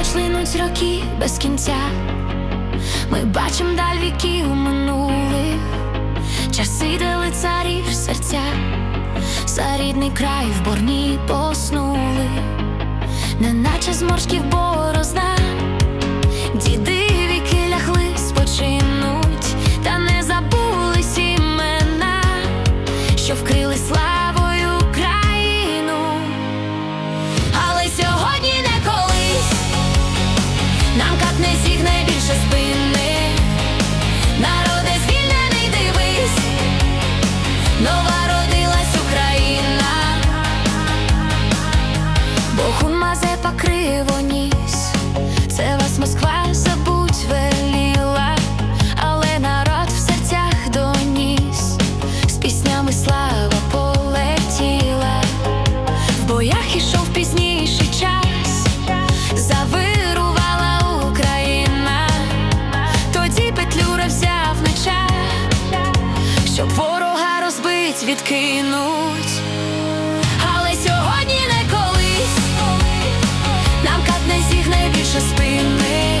Минуть роки без кінця. Ми бачим даль віків минулих, часи, де лицарів серця, за рідний край в борні поснули, неначе зморшків борозна, діди віки лягли, спочинуть, та не забулись імена, що вкрили славою відкинуть. Але сьогодні не колись. Нам кат не зігне більше спини.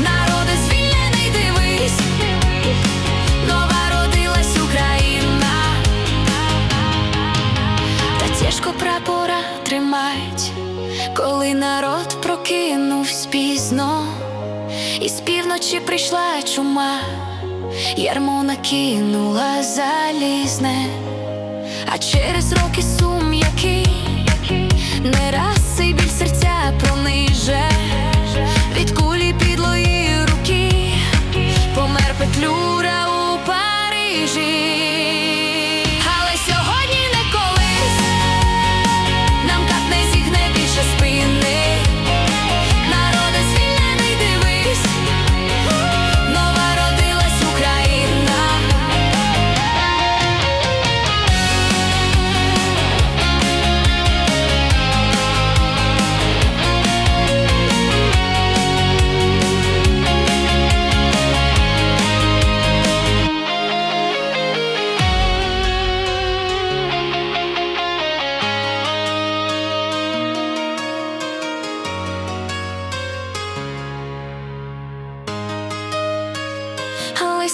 Народи звільнений, дивись, нова родилась Україна, та тяжко прапора тримать, коли народ прокинувсь пізно, і з півночі прийшла чума, ярмо накинула залізне, а через роки сум який не раз і біль серця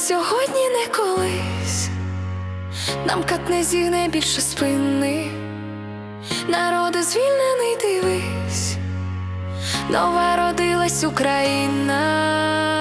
сьогодні не колись нам кат не зігне більше спини. Народи звільнений, дивись, нова родилась Україна.